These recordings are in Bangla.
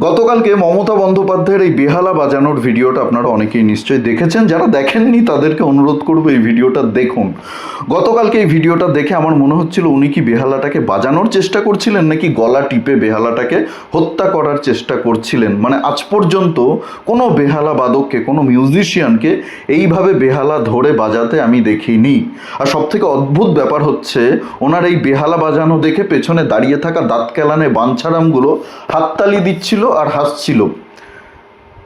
গতকালকে মমতা বন্দ্যোপাধ্যায়ের এই বেহালা বাজানোর ভিডিওটা আপনারা অনেকেই নিশ্চয়ই দেখেছেন। যারা দেখেননি, তাদেরকে অনুরোধ করব এই ভিডিওটা দেখুন। গতকালকে এই ভিডিওটা দেখে আমার মনে হচ্ছিল উনি কি বেহালাটাকে বাজানোর চেষ্টা করছিলেন, নাকি গলা টিপে বেহালাটাকে হত্যা করার চেষ্টা করছিলেন? মানে আজ পর্যন্ত কোনো বেহালা বাদককে, কোনো মিউজিশিয়ানকে এইভাবে বেহালা ধরে বাজাতে আমি দেখিনি। আর সব থেকে অদ্ভুত ব্যাপার হচ্ছে, ওনার এই বেহালা বাজানো দেখে পেছনে দাঁড়িয়ে থাকা দাঁত কেলানে বাঞ্ছারামগুলো হাততালি দিচ্ছিল আর হাসছিল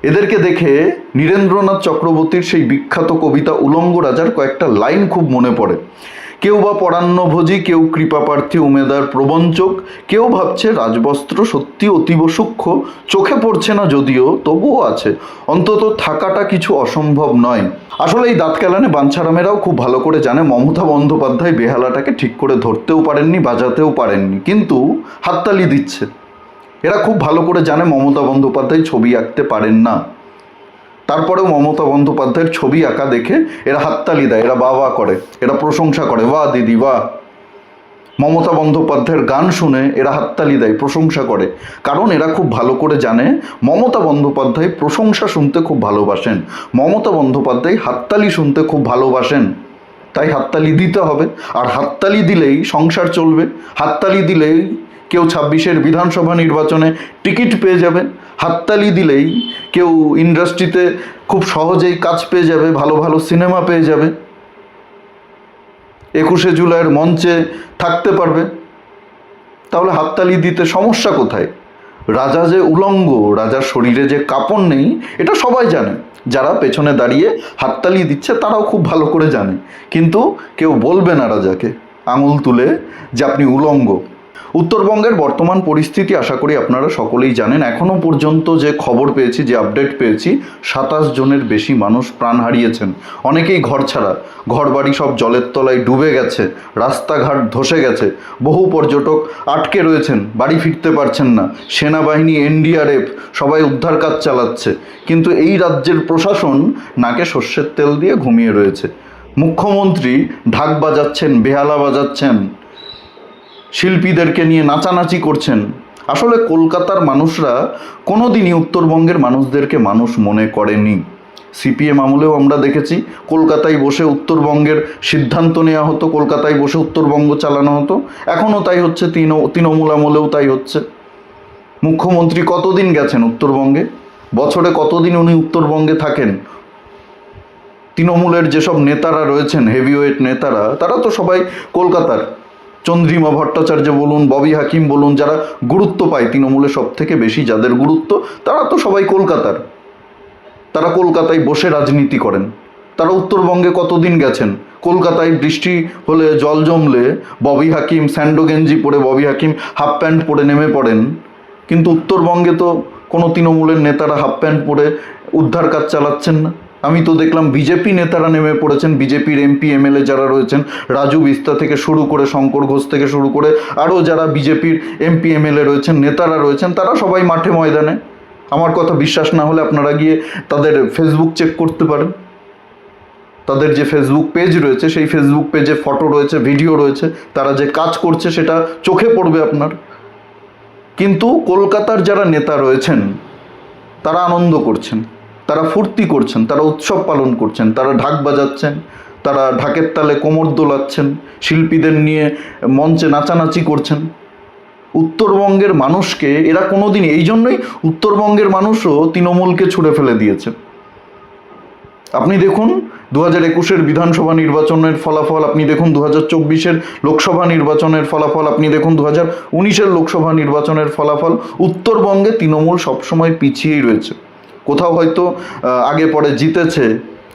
এদেরকে দেখে নীরেন্দ্রনাথ চক্রবর্তীর সেই বিখ্যাত কবিতা উলঙ্গ রাজার কয়েকটা লাইন খুব মনে পড়ে। কেউ বা পরান্নভোজী কেউ কৃপাপ্রার্থী, উমেদার প্রবঞ্চক, কেউ ভাবছে রাজবস্ত্র সত্যি অতীব সূক্ষ্ম, চোখে পড়ছে না যদিও, তবুও আছে। অন্তত থাকাটা কিছু অসম্ভব নয়। আসলে এই দাঁত কেলানে বাঞ্ছারামেরাও খুব ভালো করে জানে, মমতা বন্দ্যোপাধ্যায় বেহালাটাকে ঠিক করে ধরতেও পারেননি, বাজাতেও পারেননি, কিন্তু হাততালি দিচ্ছে। এরা খুব ভালো করে জানে মমতা বন্দ্যোপাধ্যায় ছবি আঁকতে পারেন না। তারপরেও মমতা বন্দ্যোপাধ্যায়ের ছবি আঁকা দেখে এরা হাততালি দেয়, এরা বা বা করে, এরা প্রশংসা করে, বাহ দিদি, বাহ। মমতা বন্দ্যোপাধ্যায়ের গান শুনে এরা হাততালি দেয়, প্রশংসা করে। কারণ এরা খুব ভালো করে জানে মমতা বন্দ্যোপাধ্যায় প্রশংসা শুনতে খুব ভালোবাসেন। মমতা বন্দ্যোপাধ্যায় হাততালি শুনতে খুব ভালোবাসেন। তাই হাততালি দিতে হবে। আর হাততালি দিলেই সংসার চলবে। হাততালি দিলেই কেউ ছাব্বিশের বিধানসভা নির্বাচনে টিকিট পেয়ে যাবে, হাততালি দিলেই কেউ ইন্ডাস্ট্রিতে খুব সহজেই কাজ পেয়ে যাবে, ভালো ভালো সিনেমা পেয়ে যাবে। একুশে জুলাইয়ের মঞ্চে থাকতে পারবে। তাহলে হাততালি দিতে সমস্যা কোথায়? রাজা যে উলঙ্গ, রাজার শরীরে যে কাপড় নেই, এটা সবাই জানে। যারা পেছনে দাঁড়িয়ে হাততালি দিচ্ছে, তারাও খুব ভালো করে জানে। কিন্তু কেউ বলবে না রাজাকে। আঙুল তুলে যে আপনি উলঙ্গ। উত্তরবঙ্গের বর্তমান পরিস্থিতি আশা করি আপনারা সকলেই জানেন। এখনও পর্যন্ত যে খবর পেয়েছি, যে আপডেট পেয়েছি, সাতাশ জনের বেশি মানুষ প্রাণ হারিয়েছেন। অনেকেই ঘর ছাড়া ঘর বাড়ি সব জলের তলায় ডুবে গেছে, রাস্তাঘাট ধসে গেছে, বহু পর্যটক আটকে রয়েছেন, বাড়ি ফিরতে পারছেন না, সেনাবাহিনী, এনডিআরএফ সবাই উদ্ধার কাজ চালাচ্ছে। কিন্তু এই রাজ্যের প্রশাসন নাকে সর্ষের তেল দিয়ে ঘুমিয়ে রয়েছে। মুখ্যমন্ত্রী ঢাক বাজাচ্ছেন, বেহালা বাজাচ্ছেন শিল্পীদেরকে নিয়ে নাচানাচি করছেন। আসলে কলকাতার মানুষরা কোনো দিনই উত্তরবঙ্গের মানুষদেরকে মানুষ মনে করেনি। সিপিএম আমলেও আমরা দেখেছি, কলকাতায় বসে উত্তরবঙ্গের সিদ্ধান্ত নেওয়া হতো, কলকাতায় বসে উত্তরবঙ্গ চালানো হতো। এখনও তাই হচ্ছে তৃণ তৃণমূল আমলেও তাই হচ্ছে। মুখ্যমন্ত্রী কতদিন গেছেন উত্তরবঙ্গে? বছরে কতদিন উনি উত্তরবঙ্গে থাকেন? তৃণমূলের যেসব নেতারা রয়েছেন হেভিওয়েট নেতারা, তারা তো সবাই কলকাতার। চন্দ্রিমা ভট্টাচার্য বলুন, ববি হাকিম বলুন, যারা গুরুত্ব পায় তৃণমূলে সব থেকে বেশি, যাদের গুরুত্ব, তারা তো সবাই কলকাতার। তারা কলকাতায় বসে রাজনীতি করেন। তারা উত্তরবঙ্গে কতদিন গেছেন? কলকাতায় বৃষ্টি হলে জল জমলে ববি হাকিম, স্যান্ডো গেঞ্জি পরে ববি হাকিম, হাফ প্যান্ট পরে নেমে পড়েন। কিন্তু উত্তরবঙ্গে তো কোনো তৃণমূলের নেতারা হাফ প্যান্ট পরে উদ্ধার কাজ চালাচ্ছেন না। আমি তো দেখলাম বিজেপি নেতারা নেমে পড়েছেন, বিজেপির এমপি, এমএলএ যারা রয়েছেন, রাজু বিস্তা থেকে শুরু করে শঙ্কর ঘোষ থেকে শুরু করে আরও যারা বিজেপির এমপি, এমএলএ রয়েছেন, নেতারা রয়েছেন, তারা সবাই মাঠে ময়দানে। আমার কথা বিশ্বাস না হলে আপনারা গিয়ে তাদের ফেসবুক চেক করতে পারেন। তাদের যে ফেসবুক পেজ রয়েছে, সেই ফেসবুক পেজে ফটো রয়েছে ভিডিও রয়েছে, তারা যে কাজ করছে সেটা চোখে পড়বে আপনার। কিন্তু কলকাতার যারা নেতা রয়েছেন, তারা আনন্দ করছেন। তারা ফুর্তি করছেন, তারা উৎসব পালন করছেন, তারা ঢাক বাজাচ্ছেন, তারা ঢাকের তালে কোমর দোলাচ্ছেন, শিল্পীদের নিয়ে মঞ্চে নাচানাচি করছেন। উত্তরবঙ্গের মানুষকে, এরা কোনোদিন এই জন্যই উত্তরবঙ্গের মানুষও তৃণমূলকে ছুঁড়ে ফেলে দিয়েছে। আপনি দেখুন দু হাজার একুশের বিধানসভা নির্বাচনের ফলাফল, আপনি দেখুন দু হাজার চব্বিশের লোকসভা নির্বাচনের ফলাফল, আপনি দেখুন দু হাজার উনিশের লোকসভা নির্বাচনের ফলাফল। উত্তরবঙ্গে তৃণমূল সবসময় পিছিয়েই রয়েছে। কোথাও হয়তো আগে পরে জিতেছে,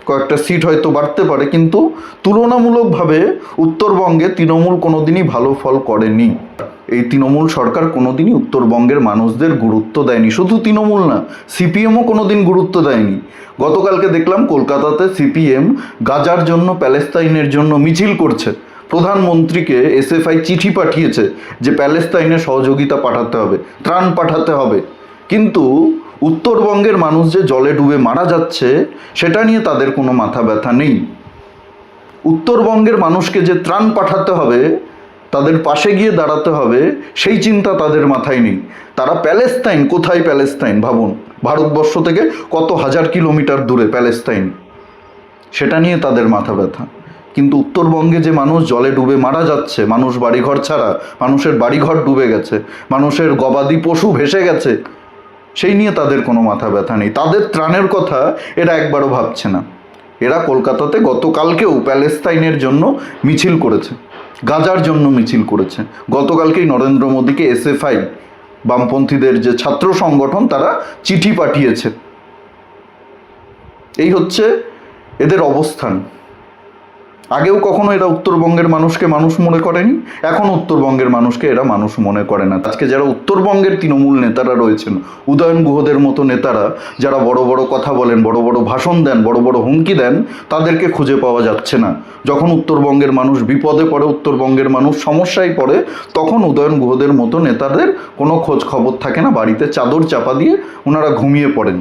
কয়েকটা সিট হয়তো বাড়তে পারে, কিন্তু তুলনামূলকভাবে উত্তরবঙ্গে তৃণমূল কোনোদিনই ভালো ফল করেনি। এই তৃণমূল সরকার কোনোদিনই উত্তরবঙ্গের মানুষদের গুরুত্ব দেয়নি। শুধু তৃণমূল না, সিপিএমও কোনোদিন গুরুত্ব দেয়নি। গতকালকে দেখলাম কলকাতাতে সিপিএম গাজার জন্য, প্যালেস্তাইনের জন্য মিছিল করছে। প্রধানমন্ত্রীকে এসএফআই চিঠি পাঠিয়েছে যে, প্যালেস্তাইনে সহযোগিতা পাঠাতে হবে, ত্রাণ পাঠাতে হবে। কিন্তু উত্তরবঙ্গের মানুষ যে জলে ডুবে মারা যাচ্ছে, সেটা নিয়ে তাদের কোনো মাথা ব্যথা নেই। উত্তরবঙ্গের মানুষকে যে ত্রাণ পাঠাতে হবে, তাদের পাশে গিয়ে দাঁড়াতে হবে, সেই চিন্তা তাদের মাথায় নেই। তারা প্যালেস্তাইন, কোথায় প্যালেস্তাইন ভাবুন? ভারতবর্ষ থেকে কত হাজার কিলোমিটার দূরে প্যালেস্তাইন। সেটা নিয়ে তাদের মাথা ব্যথা। কিন্তু উত্তরবঙ্গে যে মানুষ জলে ডুবে মারা যাচ্ছে, মানুষ বাড়িঘর ছাড়া, মানুষের বাড়িঘর ডুবে গেছে, মানুষের গবাদি পশু ভেসে গেছে সেই নিয়ে তাদের কোনো মাথা ব্যথা নেই। তাদের ত্রাণের কথা এরা একবারও ভাবছে না। এরা কলকাতাতে গতকালকেও প্যালেস্তাইনের জন্য মিছিল করেছে। গাজার জন্য মিছিল করেছে। গতকালকেই নরেন্দ্র মোদীকে এসএফআই, বামপন্থীদের যে ছাত্র সংগঠন, তারা চিঠি পাঠিয়েছে। এই হচ্ছে এদের অবস্থান। আগেও কখনো এরা উত্তরবঙ্গের মানুষকে মানুষ মনে করেনি, এখন উত্তরবঙ্গের মানুষকে এরা মানুষ মনে করে না। আজকে যারা উত্তরবঙ্গের তৃণমূল নেতারা রয়েছেন, উদয়ন গুহদের মতো নেতারা, যারা বড় বড় কথা বলেন, বড় বড় ভাষণ দেন, বড় বড় হুমকি দেন, তাদেরকে খুঁজে পাওয়া যাচ্ছে না। যখন উত্তরবঙ্গের মানুষ বিপদে পড়ে, উত্তরবঙ্গের মানুষ সমস্যায় পড়ে, তখন উদয়ন গুহদের মতো নেতাদের কোনো খোঁজ খবর থাকে না, বাড়িতে চাদর চাপা দিয়ে ওনারা ঘুমিয়ে পড়েন।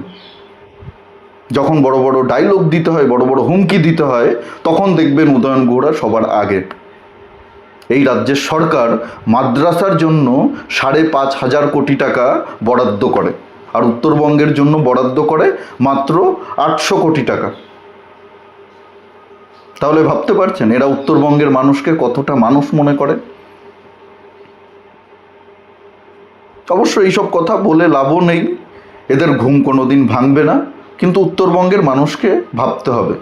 যখন বড় বড় ডায়লগ দিতে হয়, বড় বড় হুমকি দিতে হয়, তখন দেখবেন উদয়ন গুহরা সবার আগে। এই রাজ্যের সরকার মাদ্রাসার জন্য সাড়ে পাঁচ হাজার কোটি টাকা বরাদ্দ করে আর উত্তরবঙ্গের জন্য বরাদ্দ করে মাত্র আটশো কোটি টাকা। তাহলে ভাবতে পারছেন, এরা উত্তরবঙ্গের মানুষকে কতটা মানুষ মনে করে? অবশ্য এইসব কথা বলে লাভও নেই, এদের ঘুম কোনোদিন ভাঙবে না। কিন্তু উত্তরবঙ্গের মানুষকে ভাবতে হবে।